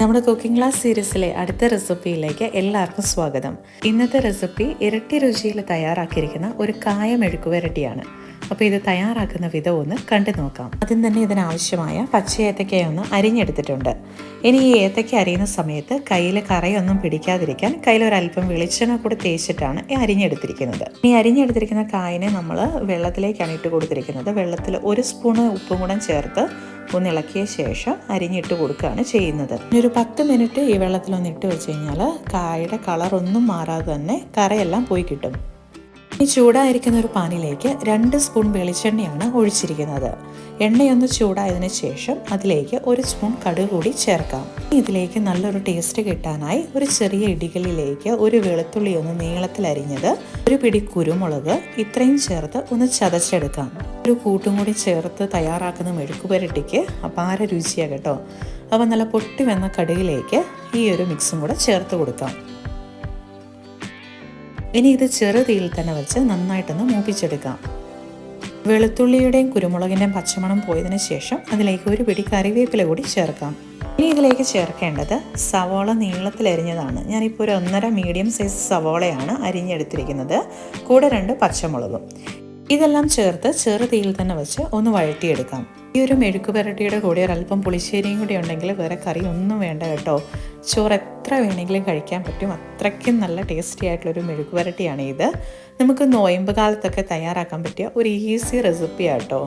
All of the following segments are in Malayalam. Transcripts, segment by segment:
നമ്മുടെ കുക്കിംഗ് ക്ലാസ് സീരീസിലെ അടുത്ത റെസിപ്പിയിലേക്ക് എല്ലാവർക്കും സ്വാഗതം. ഇന്നത്തെ റെസിപ്പി ഇരട്ടി രുചിയിൽ തയ്യാറാക്കിയിരിക്കുന്ന ഒരു കായ മെഴുക്കുവരട്ടിയാണ് അപ്പോൾ ഇത് തയ്യാറാക്കുന്ന വിധം ഒന്ന് കണ്ടു നോക്കാം. ആദ്യം തന്നെ ഇതിനാവശ്യമായ പച്ച ഏത്തക്കയൊന്ന് അരിഞ്ഞെടുത്തിട്ടുണ്ട്. ഇനി ഈ ഏത്തക്ക അരിയുന്ന സമയത്ത് കയ്യിൽ കറയൊന്നും പിടിക്കാതിരിക്കാൻ കയ്യിൽ ഒരല്പം വെളിച്ചെണ്ണ കൂടി തേച്ചിട്ടാണ് ഈ അരിഞ്ഞെടുത്തിരിക്കുന്നത്. ഈ അരിഞ്ഞെടുത്തിരിക്കുന്ന കായനെ നമ്മൾ വെള്ളത്തിലേക്കാണ് ഇട്ട് കൊടുത്തിരിക്കുന്നത്. വെള്ളത്തിൽ ഒരു സ്പൂണ് ഉപ്പും കൂടെ ചേർത്ത് ഒന്ന് ഇളക്കിയ ശേഷം അരിഞ്ഞിട്ട് കൊടുക്കുകയാണ് ചെയ്യുന്നത്. ഒരു പത്ത് മിനിറ്റ് ഈ വെള്ളത്തിലൊന്ന് ഇട്ട് വെച്ച് കഴിഞ്ഞാൽ കായയുടെ കളറൊന്നും മാറാതെ തന്നെ കറയെല്ലാം പോയി കിട്ടും. ഈ ചൂടായിരിക്കുന്ന ഒരു പാനിലേക്ക് രണ്ട് സ്പൂൺ വെളിച്ചെണ്ണയാണ് ഒഴിച്ചിരിക്കുന്നത്. എണ്ണയൊന്ന് ചൂടായതിനു ശേഷം അതിലേക്ക് ഒരു സ്പൂൺ കടുക് കൂടി ചേർക്കാം. ഇതിലേക്ക് നല്ലൊരു ടേസ്റ്റ് കിട്ടാനായി ഒരു ചെറിയ ഇടികളിലേക്ക് ഒരു വെളുത്തുള്ളി ഒന്ന് നീളത്തിൽ അരിഞ്ഞത് ഒരു പിടി കുരുമുളക് ഇത്രയും ചേർത്ത് ഒന്ന് ചതച്ചെടുക്കാം. ഒരു കൂട്ടും കൂടി ചേർത്ത് തയ്യാറാക്കുന്ന മെഴുക്കുപുരട്ടിക്ക് അപാര രുചിയാണ് കേട്ടോ. അപ്പോൾ നല്ല പൊട്ടി വന്ന കടുകിലേക്ക് ഈ ഒരു മിക്സും കൂടെ ചേർത്ത് കൊടുക്കാം. ഇനി ഇത് ചെറുതീയിൽ തന്നെ വെച്ച് നന്നായിട്ടൊന്ന് മൂപ്പിച്ചെടുക്കാം. വെളുത്തുള്ളിയുടെയും കുരുമുളകിന്റെയും പച്ചമണം പോയതിന് ശേഷം അതിലേക്ക് ഒരു പിടി കറിവേപ്പില കൂടി ചേർക്കാം. ഇനി ഇതിലേക്ക് ചേർക്കേണ്ടത് സവോള നീളത്തിൽ അരിഞ്ഞതാണ്. ഞാനിപ്പോൾ ഒരു ഒന്നര മീഡിയം സൈസ് സവോളയാണ് അരിഞ്ഞെടുത്തിരിക്കുന്നത്. കൂടെ രണ്ട് പച്ചമുളകും. ഇതെല്ലാം ചേർത്ത് ചെറു തീയിൽ തന്നെ വെച്ച് ഒന്ന് വഴറ്റിയെടുക്കാം. ഈ ഒരു മെഴുക്ക് പുരട്ടിയുടെ കൂടെ ഒരല്പം പുളിശ്ശേരിയും കൂടി ഉണ്ടെങ്കിൽ വേറെ കറി ഒന്നും വേണ്ട കേട്ടോ. ചോറ് എത്ര വേണമെങ്കിലും കഴിക്കാൻ പറ്റും. അത്രയ്ക്കും നല്ല ടേസ്റ്റി ആയിട്ടുള്ളൊരു മെഴുക്ക് പുരട്ടിയാണ് ഇത്. നമുക്ക് നോയമ്പ് കാലത്തൊക്കെ തയ്യാറാക്കാൻ പറ്റിയ ഒരു ഈസി റെസിപ്പിയാണ് കേട്ടോ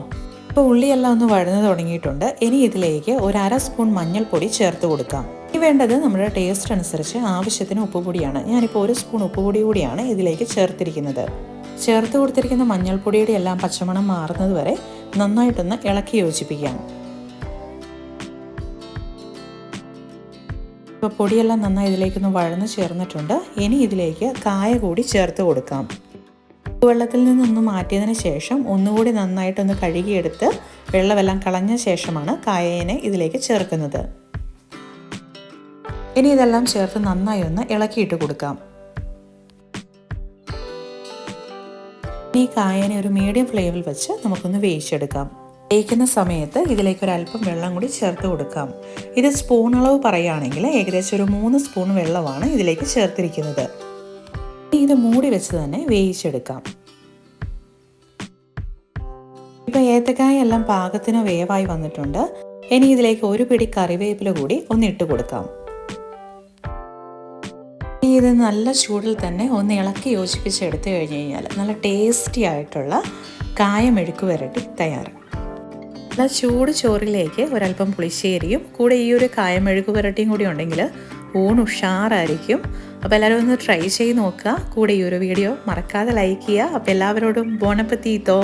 ഇപ്പോൾ ഉള്ളിയെല്ലാം ഒന്ന് വഴന്ന് തുടങ്ങിയിട്ടുണ്ട്. ഇനി ഇതിലേക്ക് ഒരു അര സ്പൂൺ മഞ്ഞൾപ്പൊടി ചേർത്ത് കൊടുക്കാം. ഇനി വേണ്ടത് നമ്മുടെ ടേസ്റ്റ് അനുസരിച്ച് ആവശ്യത്തിന് ഉപ്പുപൊടിയാണ്. ഞാനിപ്പോൾ ഒരു സ്പൂൺ ഉപ്പുപൊടി കൂടിയാണ് ഇതിലേക്ക് ചേർത്തിരിക്കുന്നത്. ചേർത്ത് കൊടുത്തിരിക്കുന്ന മഞ്ഞൾപ്പൊടിയുടെ എല്ലാം പച്ചമണം മാറുന്നത് വരെ നന്നായിട്ടൊന്ന് ഇളക്കി യോജിപ്പിക്കാം. ഇപ്പോൾ പൊടിയെല്ലാം നന്നായി ഇതിലേക്കൊന്ന് വഴന്ന് ചേർന്നിട്ടുണ്ട്. ഇനി ഇതിലേക്ക് കായ കൂടി ചേർത്ത് കൊടുക്കാം. വെള്ളത്തിൽ നിന്നൊന്ന് മാറ്റിയതിന് ശേഷം ഒന്നുകൂടി നന്നായിട്ടൊന്ന് കഴുകിയെടുത്ത് വെള്ളമെല്ലാം കളഞ്ഞ ശേഷമാണ് കായേനെ ഇതിലേക്ക് ചേർക്കുന്നത്. ഇനി ഇതെല്ലാം ചേർത്ത് നന്നായി ഒന്ന് ഇളക്കിയിട്ട് കൊടുക്കാം. ഈ കായനെ ഒരു മീഡിയം ഫ്ലെയിമിൽ വെച്ച് നമുക്കൊന്ന് വേവിച്ചെടുക്കാം. വേവിക്കുന്ന സമയത്ത് ഇതിലേക്ക് ഒരു അല്പം വെള്ളം കൂടി ചേർത്ത് കൊടുക്കാം. ഇത് സ്പൂൺ അളവ് പറയുകയാണെങ്കിൽ ഏകദേശം ഒരു മൂന്ന് സ്പൂൺ വെള്ളമാണ് ഇതിലേക്ക് ചേർത്തിരിക്കുന്നത്. ഇത് മൂടി വെച്ച് തന്നെ വേവിച്ചെടുക്കാം. ഇപ്പം ഏത്തക്കായ എല്ലാം പാകത്തിന് വേവായി വന്നിട്ടുണ്ട്. ഇനി ഇതിലേക്ക് ഒരു പിടി കറിവേപ്പില കൂടി ഒന്ന് ഇട്ട് കൊടുക്കാം. ഇത് നല്ല ചൂടിൽ തന്നെ ഒന്ന് ഇളക്കി യോജിപ്പിച്ച് എടുത്തു കഴിഞ്ഞ് കഴിഞ്ഞാൽ നല്ല ടേസ്റ്റി ആയിട്ടുള്ള കായമെഴുക്ക് വരട്ടി തയ്യാറ് നല്ല ചൂട് ചോറിലേക്ക് ഒരല്പം പുളിശ്ശേരിയും കൂടെ ഈ ഒരു കായമെഴുക്ക് വരട്ടിയും കൂടി ഉണ്ടെങ്കിൽ ഊണ് ഉഷാറായിരിക്കും. അപ്പോൾ എല്ലാവരും ഒന്ന് ട്രൈ ചെയ്ത് നോക്കുക. കൂടെ ഈ ഒരു വീഡിയോ മറക്കാതെ ലൈക്ക് ചെയ്യുക. അപ്പോൾ എല്ലാവരോടും ബോണപ്പത്തീത്തോ.